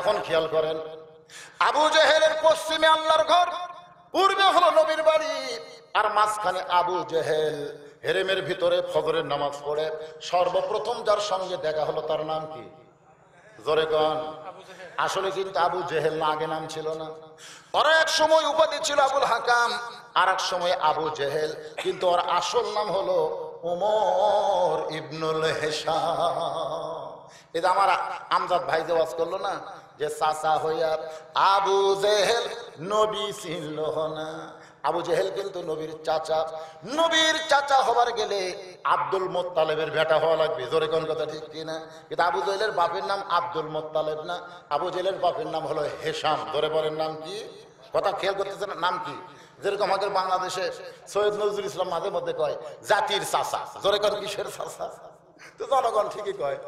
এখন খেয়াল করেন, আবু জেহেলের পশ্চিমে আল্লাহর ঘর, পূর্বে হলো নবীর বাড়ি, আর মাঝখানে আবু জেহেল। হেরেমের ভিতরে ফজরের নামাজ পড়ে, সর্বপ্রথম যার সঙ্গে দেখা হলো তার নাম কি? জোরে আসলে কিন্তু আবু জেহেল না, আগে নাম ছিল না। ওর এক সময় উপাধি ছিল আবুল হাকাম, আর এক সময় আবু জেহেল, কিন্তু ওর আসল নাম হলো ওমর ইবনুল হেসাম এটা আমার আমজাদ ভাই যে করল না, যে চাচা হইয়া আবু জেহেল নবী চিনল না। আবু জেহেল কিন্তু নবীর চাচা। নবীর চাচা হবার গেলে আব্দুল মোত্তালেবের বেটা হওয়া লাগবে। জোরে কোন কথা ঠিক কিনা? কিন্তু আবু জেহেলের বাপের নাম আব্দুল মোত্তালেব না। আবু জেহেলের বাপের নাম হলো হেসাম। ধরে বলেন নাম কি? কথা খেয়াল করতেছে না? নাম কি? যেরকম আমাদের বাংলাদেশে সৈয়দ নজরুল ইসলাম মাঝে মধ্যে কয়, জাতির চাচা। জোরে কোন কিসের চাচা? তো জনগণ ঠিকই কয়,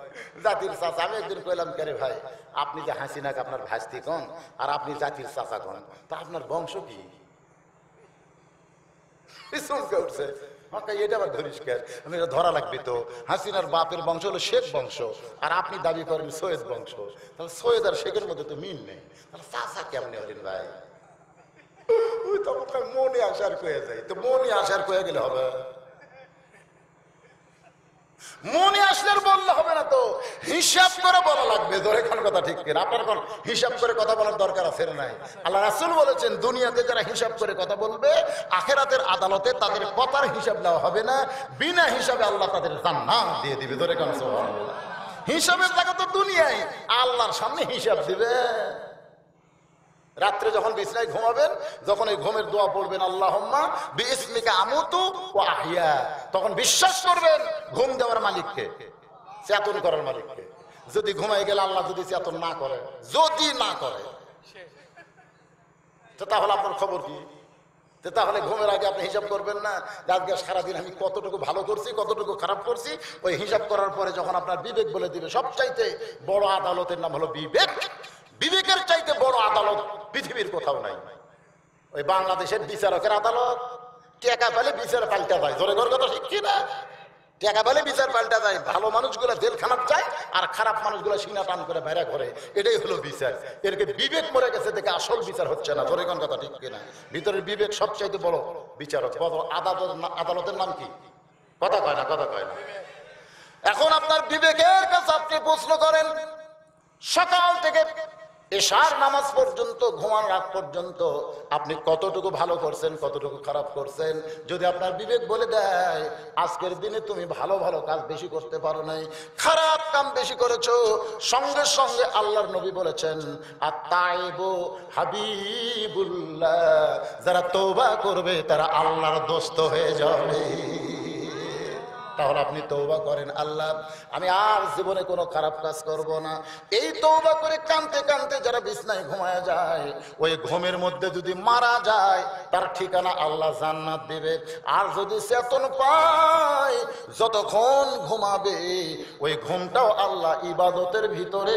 জাতির চাচা। আমি একদিন কইলাম, কে ভাই? আপনি যে হাসিনাকে আপনার ভাস্তি কন? আর আপনি জাতির চাচা কন? তা আপনার বংশ কি? উঠছে। ধরা লাগবে তো। হাসিনার বাপের বংশ হলো শেখ বংশ, আর আপনি দাবি করেন বংশ। তাহলে আর শেখের মধ্যে তো নেই। তাহলে ভাই? ওই তো কয়ে যায়। তো মনে আসার কয়ে গেলে হবে। মনে আসলে বললে হবে না তো। হিসাব করে বলা লাগবে। ধরে খান কথা ঠিক কিনা? আপনার কোন হিসাব করে কথা বলার দরকার আছে নাই? আল্লাহ রাসুল বলেছেন, দুনিয়াতে যারা হিসাব করে কথা বলবে, আখেরাতের আদালতে তাদের কথার হিসাব নেওয়া হবে না। বিনা হিসাবে আল্লাহ তাদের জান্নাত দিয়ে দিবে। ধরে খান হিসাবের জায়গা তো দুনিয়ায়। আল্লাহর সামনে হিসাব দিবে। রাত্রে যখন বিছনায় ঘুমাবেন, যখন এই ঘুমের দোয়া পড়বেন, আল্লাহম্মা বিসমিকা আমুতু ও আহিয়া তখন বিশ্বাস করবেন, ঘুম দেওয়ার মালিককে, চেতন করার মালিককে। যদি ঘুমাই গেলে আল্লাহ যদি চেতন না করে, যদি না করে, তো তাহলে আপনার খবর কি? তাহলে ঘুমের আগে আপনি হিসাব করবেন না আজকে সারাদিন আমি কতটুকু ভালো করছি, কতটুকু খারাপ করছি। ওই হিসাব করার পরে যখন আপনার বিবেক বলে দিবে, সবচাইতে বড় আদালতের নাম হলো বিবেক। বিবেকের চাইতে বড় আদালত পৃথিবীর কোথাও নাই। ওই বাংলাদেশের বিচারকের আদালত, টেকা পেলে বিচার পাল্টা যায় জোরে ঘর কথা শিখছি না টেকা পেলে বিচার পাল্টা যায় ভালো মানুষগুলো জেল খানাপ যায় আর খারাপ মানুষগুলো সিনা টান করে বাইরে ঘরে। এটাই হলো বিচার। এরকে বিবেক মরে গেছে দেখে আসল বিচার হচ্ছে না। জোরে কোন কথা ঠিক কিনা? ভিতরের বিবেক সবচাইতে বড় বিচারক। বড় আদালত আদালতের নাম কি? কথা কয় না, কথা কয় না। এখন আপনার বিবেকের কাছে আপনি প্রশ্ন করেন, সকাল থেকে এশার নামাজ পর্যন্ত ঘুমান রাত পর্যন্ত আপনি কতটুকু ভালো করছেন, কতটুকু খারাপ করছেন? যদি আপনার বিবেক বলে দেয়, আজকের দিনে তুমি ভালো ভালো কাজ বেশি করতে পারো নাই, খারাপ কাম বেশি করেছ, সঙ্গে সঙ্গে আল্লাহর নবী বলেছেন আর তাইবো হাবিবুল্লাহ, যারা তোবা করবে তারা আল্লাহর দোস্ত হয়ে যাবে। তাহলে আপনি তৌবা করেন। আল্লাহ, আমি আর জীবনে কোনো খারাপ কাজ করব না। এই তৌবা করে কানতে কানতে যারা বিছনায় ঘুমায় যায়, ওই ঘুমের মধ্যে যদি মারা যায়, তার ঠিকানা আল্লাহ জান্নাত দেবে। আর যদি চেতন পায়, যতক্ষণ ঘুমাবে, ওই ঘুমটাও আল্লাহ ইবাদতের ভিতরে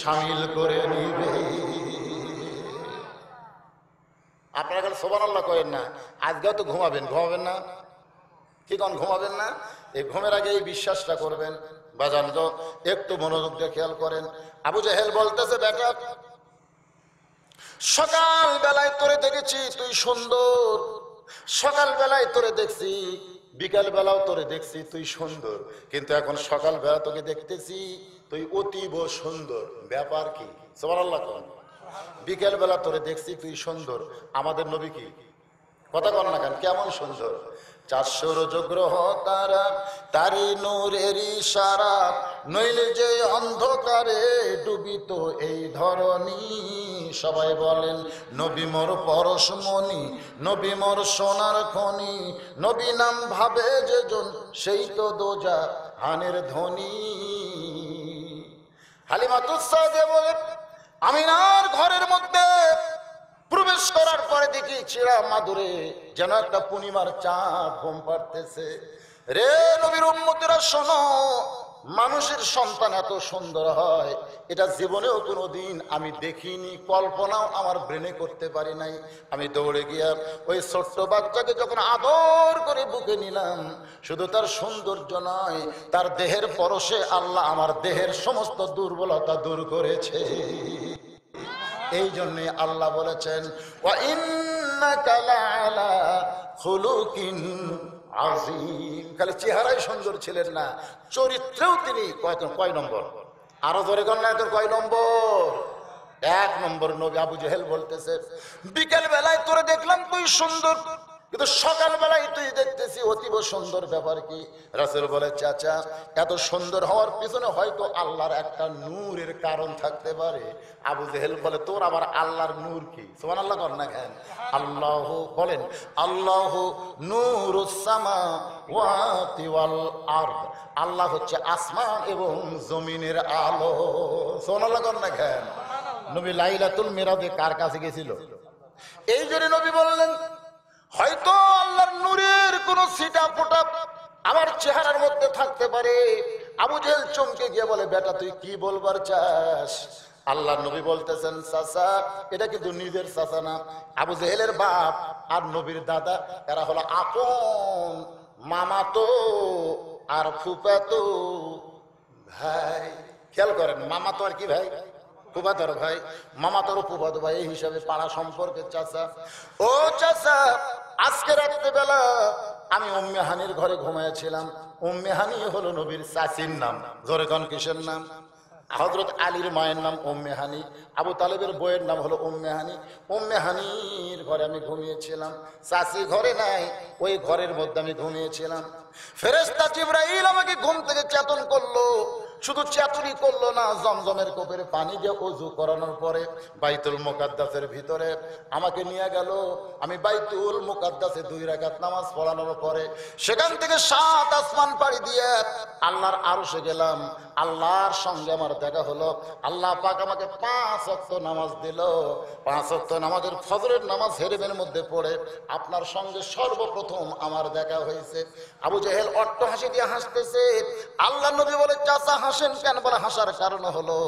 সামিল করে নিবে। আপনারা খালি সোবান আল্লাহ করেন না, আজকেও তো ঘুমাবেন ঘুমাবেন না? কি কন ঘুমাবেন না? এই ঘুমের আগে এই বিশ্বাসটা করবেন। বাজান, তো একটু মনোযোগ দিয়ে খেয়াল করেন। আবু জাহেল বলতেছে, বেটা সকাল বেলায় তোরে দেখেছি, তুই সুন্দর। সকাল বেলায় তোরে দেখছি বিকাল বেলাও তোরে দেখছি, তুই সুন্দর। কিন্তু এখন সকাল বেলা তোকে দেখতেছি, তুই অতীব সুন্দর। ব্যাপার কি? সবার আল্লাহ কোন। বিকেল বেলা তোরে দেখছি, তুই সুন্দর। আমাদের নবী কি? কথা কর না কেন? কেমন সুন্দর? চারশোর যোগ্রহ তারা তারি নূরের সারা নইলে যে অন্ধকারে ডুবিত এই ধরনী সবাই বলেন, নবী মোর পরশমণি, নবী মোর সোনার খনি, নবী নাম ভাবে যে জন, সেই তো দোজা হানের ধ্বনি হালিমা তুসাদে বলে আমিনার ঘরের মধ্যে প্রবেশ করার পরে দেখি চিড়া মাদুরে যেন একটা পূর্ণিমার চাঁদ ঘুম পাড়তেছে। রে নবীর উম্মতেরা, শোনো, মানুষের সন্তান এত সুন্দর হয়, এটা জীবনেও কোনো দিন আমি দেখিনি, কল্পনাও আমার ব্রেনে করতে পারি নাই। আমি দৌড়ে গিয়া ওই ছোট্ট বাচ্চাকে যখন আদর করে বুকে নিলাম, শুধু তার সৌন্দর্য নয়, তার দেহের পরশে আল্লাহ আমার দেহের সমস্ত দুর্বলতা দূর করেছে। এই জন্যে আল্লাহ বলেছেন চেহারাই সুন্দর ছিলেন না, চরিত্রেও তিনি কয় নম্বর? আরও ধরে তোর কয় নম্বর? এক নম্বর নবী আবু জেহেল বলতেছে বিকেল বেলায় তোরে দেখলাম তুই সুন্দর কিন্তু সকাল বেলায় তুই দেখতেছি, অতীব সুন্দর ব্যাপার কি? রাসেল বলে, চাচা, এত সুন্দর হওয়ার পিছনে হয়তো আল্লাহর একটা নূরের কারণ থাকতে পারে। আবু জেহেল বলে, তোর আবার আল্লাহর নূর কি? সোমান আল্লাহ কর না কেন? আল্লাহ বলেন, আল্লাহ ওয়াল আরদ। আল্লাহ হচ্ছে আসমান এবং জমিনের আলো। সোমান আল্লাহ কর না কেন? নবী লাইলাতুল মিরাজে কার কাছে গেছিল? এই জন্য নবী বললেন হয়তো আল্লাহর নূরের কোন সিটা ফোটা আমার চেহারার মধ্যে থাকতে পারে। আবু জেল চমকে গিয়ে বলে, বেটা, তুই কি বলবার চাস? আল্লাহ নবী বলতেছেন, চাচা, এটা কিন্তু নিজের চাচা না। আবু জেহেলের বাপ আর নবীর দাদা, এরা হলো আপন। মামা তো আর ফুপা তো ভাই। খেয়াল করেন, মামা তো আর কি ভাই? ফুফাতর ভাই, মামাতর ফুফাতো ভাই, এই হিসাবে পাড়া সম্পর্কে চাচা। ও চাচা, আজকে রাত্রে বেলা আমি উম্মে হানির ঘরে ঘুমাইছিলাম উম্মে হানি হলো নবীর চাচির নাম, জোরে কন কিসের নাম? হজরত আলীর মায়ের নাম উম্মে হানি, আবু তালেবের বইয়ের নাম হলো উম্মে হানি। উম্মে হানির ঘরে আমি ঘুমিয়েছিলাম। চাচি ঘরে নাই, ওই ঘরের মধ্যে আমি ঘুমিয়েছিলাম। ফেরেস্তা জিব্রাইল আমাকে ঘুম থেকে চেতন করল। শুধু চাতুরি করল না, জমজমের কোপের পানি দিয়ে অজু করানোর পরে বাইতুল মোকাদ্দাসের ভিতরে আমাকে নিয়ে গেল। আমি বাইতুল মোকাদ্দাসে দুই রাকাত নামাজ পড়ানোর পরে সেখান থেকে সাত আসমান পাড়ি দিয়ে আল্লাহর আরশে গেলাম। আল্লাহর সঙ্গে আমার দেখা হলো। আল্লাহ পাক আমাকে পাঁচ অক্ত নামাজ দিল। পাঁচ অক্ত নামাজের ফজরের নামাজ হেরেবের মধ্যে পড়ে আপনার সঙ্গে সর্বপ্রথম আমার দেখা হয়েছে। আবু জেহেল অট্ট হাসি দিয়ে হাসতেছে। আল্লাহ নবী বলে, চাচা, হাসেন কেন? বলে, হাসার কারণ হলো,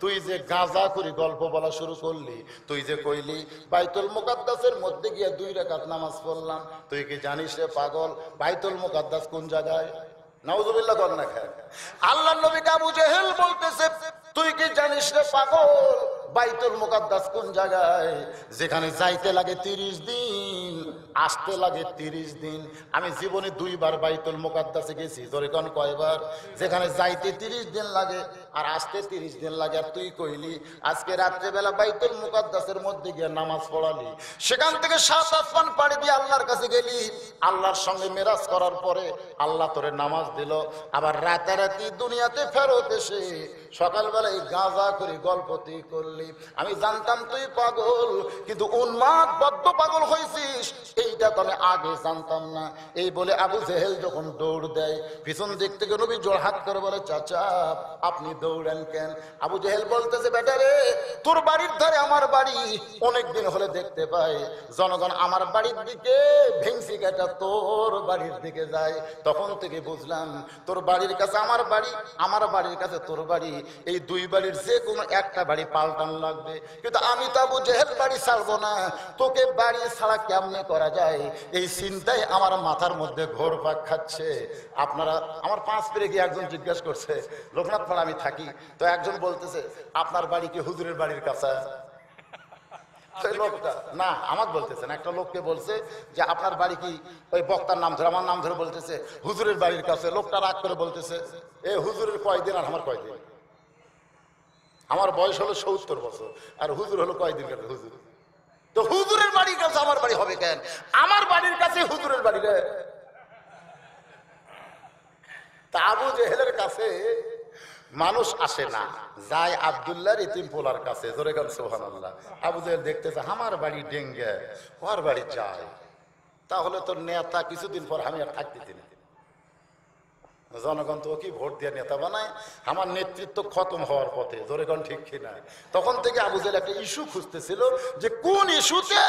তুই যে গাঁজা করি গল্প বলা শুরু করলি, তুই যে কইলি, বাইতুল মুকাদ্দাসের মধ্যে গিয়ে দুই রেখাত নামাজ পড়লাম। তুই কি জানিস রে পাগল, বাইতুল মুকাদ্দাস কোন জায়গায়? নাউজুবিল্লাহ কর না খায়। আল্লাহ নবী আবু জেহেল বলতেছে, তুই কি জানিস রে পাগল? বাইতুল মুকাদ্দাস কোন জায়গায়? যেখানে যাইতে লাগে তিরিশ দিন, আসতে লাগে তিরিশ দিন। আমি জীবনে দুইবার বাইতুল মুকাদ্দাসে গেছি। জোরে কয়বার? যেখানে যাইতে তিরিশ দিন লাগে আর আসতে তিরিশ দিন লাগে তুই কইলি, আজকে রাত্রেবেলা বাইতুল মুকাদ্দাসের মধ্যে গিয়ে নামাজ পড়ালি। সেখান থেকে সাত আসমান পাড়ি দিয়ে আল্লাহর কাছে গেলি। আল্লাহর সঙ্গে মেরাজ করার পরে আল্লাহ তোরে নামাজ দিল। আবার রাতারাতি দুনিয়াতে ফেরত এসে সকালবেলায় গাঁজা করে গল্প তুই করলি। আমি জানতাম তুই পাগল, কিন্তু উন্মাদ, বদ্ধ পাগল হয়েছিস এইটা তো আমি আগে জানতাম না। এই বলে আবু জেহেল যখন দৌড় দেয়, পিছন দিক থেকে নবী জোর হাত করে বলে, চাচা, আপনি দৌড়েন কেন? আবু জেহেল বলতেছে, বেটা রে, তোর বাড়ির ধারে আমার বাড়ি অনেক দিন হলে দেখতে পাই। জনগণ আমার বাড়ির দিকে ভেংসি কাটা তোর বাড়ির দিকে যায়। তখন থেকে বুঝলাম, তোর বাড়ির কাছে আমার বাড়ি, আমার বাড়ির কাছে তোর বাড়ি। এই দুই বাড়ির যে কোনো একটা বাড়ি পাল্টান লাগবে। কিন্তু আমি তো আবু জেহেল বাড়ি ছাড়বো না। তোকে বাড়ি ছাড়া কেমনে করা যায়? এই চিন্তায় আমার মাথার মধ্যে ঘোর পাক খাচ্ছে। আপনারা, আমার পাঁচ পেরে গিয়ে একজন জিজ্ঞেস করছে, লোকনাথ পাড়া আমি থাকি তো একজন বলতেছে, আপনার বাড়ি কি হুজুরের বাড়ির কাছে? না, আমাকে বলতেছে না। একটা লোককে বলছে যে, আপনার বাড়ি কি ওই বক্তার নাম ধরে, আমার নাম ধরে বলতেছে, হুজুরের বাড়ির কাছে? লোকটা রাগ করে বলতেছে, এ, হুজুরের কয়দিন আর আমার কয়দিন? আমার বয়স হলো সত্তর বছর, আর হুজুর হলো কয়দিন হুজুর? তো হুজুরের বাড়ির কাছে আমার বাড়ি হবে কেন? আমার বাড়ির কাছে হুজুরের বাড়ি রে। তা আবু জেহেলের কাছে মানুষ আসে না। যায় আবদুল্লাহর ইতিম পোলার কাছে, জোরে গান সোহানাল্লাহ আবু জেহেল দেখতেছে, আমার বাড়ি ডেঙ্গে, ওর বাড়ি যায়। তাহলে তোর নেতা কিছুদিন পর আমি আর থাকতে না। জনগণ তো কি ভোট দিয়ে নেতা বানায়। আমার নেতৃত্ব খতম হওয়ার পথে জোরেগণ ঠিক কিনা? তখন থেকে আবু জেহেল একটা ইস্যু খুঁজতেছিল যে কোন ইস্যুতে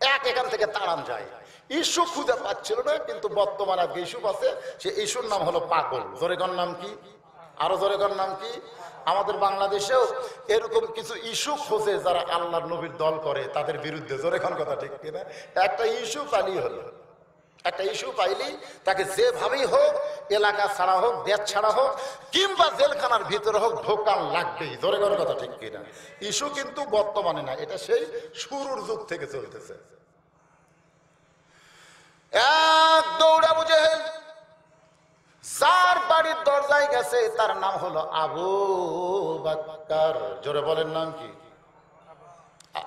এক এখান থেকে তাড়ান যায়। ইস্যু খুঁজে পাচ্ছিল না, কিন্তু বর্তমান আজকে ইস্যু আছে সে ইস্যুর নাম হলো পাগল। জোরেগণ নাম কি? আরও জোরেগণ নাম কি? আমাদের বাংলাদেশেও এরকম কিছু ইস্যু খোঁজে যারা আল্লাহর নবীর দল করে, তাদের বিরুদ্ধে জোরেখন কথা ঠিক কিনা? একটা ইস্যু পালি হলো। একটা ইস্যু পাইলি তাকে যেভাবেই হোক, এলাকা ছাড়া হোক, দেশ ছাড়া হোক, কিংবা জেলখানার ভিতরে হোক ঢোকান লাগবেই। ধরে করে কথা ঠিক কিনা? ইস্যু কিন্তু বর্তমানে না, এটা সেই শুরুর যুগ থেকে চলতেছে। এক দৌড়া বুঝে যার বাড়ির দরজায় গেছে, তার নাম হলো আবু বাক্কার। জোরে বলেন নাম কি?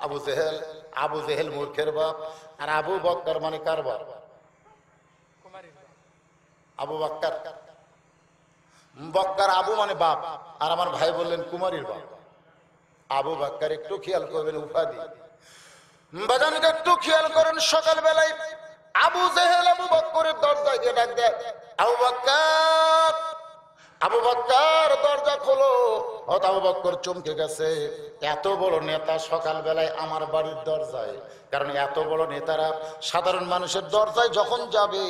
আবু জেহেল আবু জেহেল মূর্খের বাপ। আর আবু বক্কর মানে কার বাপ? আবু বাক্কার। বক্কার আবু মানে বাপ। আর আমার ভাই বললেন কুমারীর বাপ। আবু বাক্কার, একটু খেয়াল করবেন উপাধি। বাজানকে একটু খেয়াল করেন সকাল বেলায় আবু জেহেল আবু বক্করের দরজায় গিয়ে ডাক দেয়, আবু বাক্কার, আবু বক্কর, দরজা খোলো। হত আবু বক্কর চমকে গেছে, এত বড় নেতা সকাল বেলায় আমার বাড়ির দরজায়। কারণ এত বড় নেতারা সাধারণ মানুষের দরজায় যখন যাবে,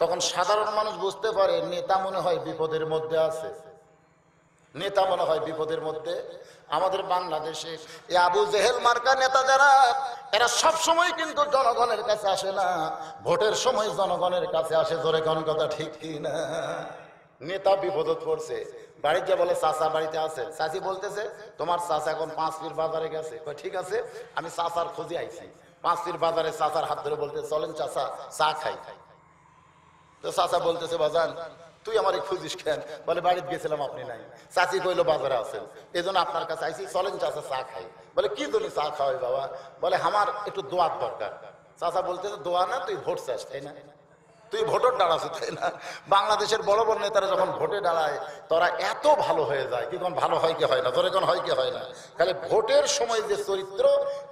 তখন সাধারণ মানুষ বুঝতে পারে, নেতা মনে হয় বিপদের মধ্যে আছে। নেতা মনে হয় বিপদের মধ্যে। আমাদের বাংলাদেশে এই আবু জেহেল মার্কা নেতা যারা, এরা সব সময় কিন্তু জনগণের কাছে আসে না। ভোটের সময় জনগণের কাছে আসে, জোরে কোন কথা ঠিক না? নেতা বিপদত পড়ছে। বাড়িতে বলে, চাচা বাড়িতে আছে। চাচি বলতেছে, তোমার চাচা এখন পাঁচ পীর বাজারে গেছে। ঠিক আছে, আমি চাচার খোঁজে আইছি। পাঁচ পীর বাজারে চাচার হাত ধরে বলতে চলেন চাচা, চা খাই খাই। তো চাচা বলতেছে, বাজান তুই আমার খুঁজিস কেন? বলে, বাড়িতে গেছিলাম আপনি নাই। চাচি কইলো, বাজারে আছেন। এই জন্য আপনার কাছে আইসি চলেন চাচা চা খাই। বলে, কি জন্য চা খাওয়াই বাবা? বলে, আমার একটু দোয়ার দরকার। চাচা বলতেছে, দোয়া না, তুই ভোট চাস, তাই না? তুই ভোটর দাঁড়াছো তাই না? বাংলাদেশের বড় বড় নেতারা যখন ভোটে দাঁড়ায়, তোরা এত ভালো হয়ে যায়, কি কোন ভালো হয় কি হয় না ধরে কোন হয় কি হয় না। খালি ভোটের সময় যে চরিত্র,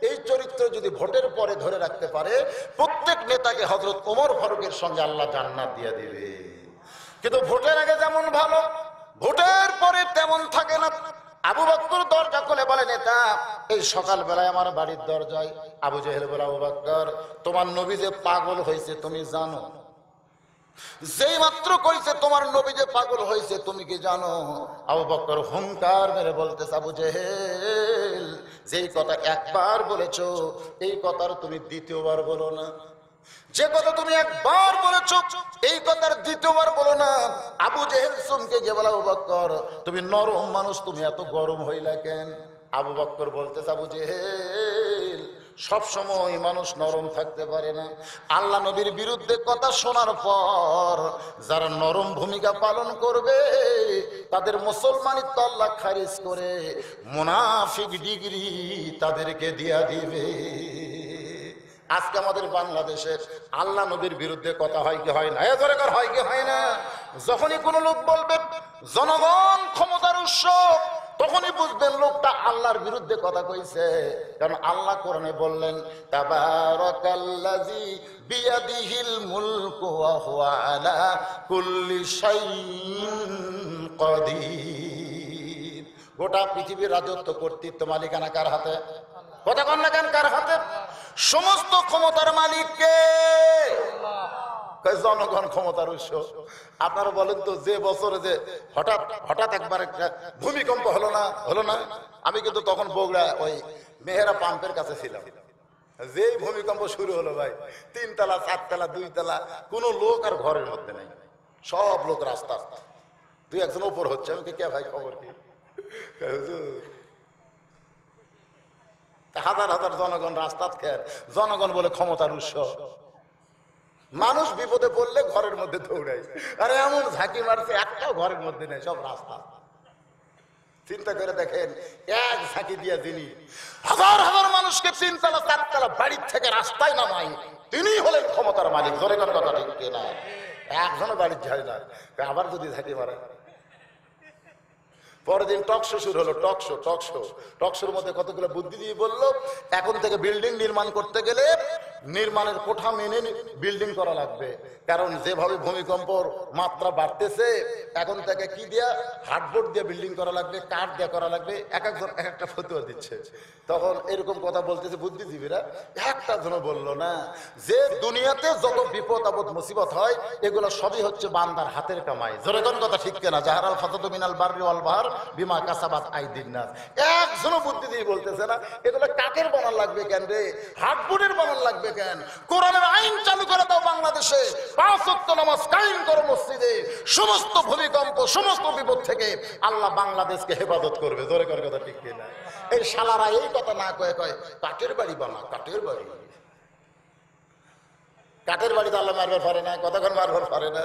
এই চরিত্র যদি ভোটের পরে ধরে রাখতে পারে, প্রত্যেক নেতাকে হজরত ওমর ফারুকের সঙ্গে আল্লাহ জান্নাত দিয়ে দিবে। কিন্তু ভোটের আগে যেমন ভালো, ভোটের পরে তেমন থাকে না। আবু বক্কর দরজা খুলে বলে, নেতা, এই সকাল বেলায় আমার বাড়ির দরজায় আবু জেহেল বলে, আবু বক্কর, তোমার নবী যে পাগল হয়েছে, তুমি জানো? যেই মাত্র কইছে, তোমার নবী যে পাগল হয়েছে, তুমি কি জানো? আবু বক্কর হুঙ্কার মেরে বলতে আবু জেহেল, যেই কথা একবার বলেছ, এই কথার তুমি দ্বিতীয়বার বলো না। যে কথা তুমি একবার বলেছ, এই কথার দ্বিতীয়বার বলো না। আবু জেহেল সুমকে যে বলা, আবু তুমি নরম মানুষ, তুমি এত গরম হইলা কেন? আবু বক্কর বলতেছে, আবু জেহেল, সব সময় মানুষ নরম থাকতে পারে না। আল্লাহ নবীর বিরুদ্ধে কথা শোনার পর যারা নরম ভূমিকা পালন করবে, তাদের মুসলমানিত্ব আল্লাহ খারিজ করে, মুনাফিক ডিগ্রি তাদেরকে দিয়া দিবে। আজকে আমাদের বাংলাদেশের আল্লাহ নবীর বিরুদ্ধে কথা হয় কি হয় না? এ দরকার হয় কি হয় না? যখনই কোনো লোক বলবে, জনগণ ক্ষমতার উৎস, তখনই বুঝবেন লোকটা আল্লাহর বিরুদ্ধে কথা কইছে। কারণ আল্লাহ কোরআনে বললেন গোটা পৃথিবীর রাজত্ব কর্তৃত্ব মালিকানা কার হাতে? কথা কন না কেন কার হাতে? সমস্ত ক্ষমতার মালিককে। জনগণ ক্ষমতার উৎস। আপনারা বলেন তো যে বছরে যে হঠাৎ হঠাৎ একবার একটা ভূমিকম্প হলো না হলো না? আমি কিন্তু তখন বগুড়া ওই মেহেরা পাম্পের কাছে ছিলাম। যেই ভূমিকম্প শুরু হলো ভাই তিনতলা চারতলা দুইতলা কোনো লোক আর ঘরের মধ্যে নেই। সব লোক রাস্তা দুই একজন ওপর হচ্ছে। আমি কি, ভাই খবর কি? হুজুর, হাজার জনগণ রাস্তাত খের। জনগণ বলে ক্ষমতার উৎস। মানুষ বিপদে পড়লে ঘরের মধ্যে দৌড়ায়। আরে এমন ঝাঁকি মারছে একটাও ঘরের মধ্যে নেই সব রাস্তা। চিন্তা করে দেখেন এক ঝাঁকি দিয়া তিনি হাজার হাজার মানুষকে তিনতলা চারতলা বাড়ির থেকে রাস্তায় নামাই তিনি হলেন ক্ষমতার মালিক। কোন কথা ঠিক কিনা? একজনও বাড়ির ঝাড়ি না। আবার যদি ঝাঁকি মারে? পরের দিন টক শো শুরু হলো, টক শো টক শো। টক শোর মধ্যে কতগুলো বুদ্ধি দিয়ে বলল, এখন থেকে বিল্ডিং নির্মাণ করতে গেলে নির্মাণের কোঠা মেনে বিল্ডিং করা লাগবে। কারণ যেভাবে ভূমিকম্পর মাত্রা বাড়তেছে, এখন থেকে কি দিয়া? হার্ডবোর্ড দিয়ে বিল্ডিং করা লাগবে, কাঠ দিয়ে করা লাগবে, এক একজন এক একটা ফতুয়া দিচ্ছে। তখন এরকম কথা বলতেছে বুদ্ধিজীবীরা। একটা জন বলল না, যে দুনিয়াতে যত বিপদ, আপদ, মুসিবত হয়, এগুলো সবই হচ্ছে বান্দার হাতের কামাই। জোরেগন কথা ঠিক কেনা? জাহারাল ফাতাতু মিনাল বাররি বিমা কাসাবাত একজনও বুদ্ধি দিয়ে বলতেছে না এগুলো বানান লাগবে কেন রে? লাগবে কেন? কোরআনের আইন চালু করে দাও বাংলাদেশে। পাঁচ নামাজ করো মসজিদে। সমস্ত ভূমিকম্প, সমস্ত বিপদ থেকে আল্লাহ বাংলাদেশকে হেফাজত করবে। জোরে করে কথা ঠিক এই শালারা এই কথা না কয়ে কয় কাঠের বাড়ি বানা কাঠের বাড়ি? কাঠের বাড়িতে আল্লাহ মারবার পারে না, কতক্ষণ মারবার পারে না?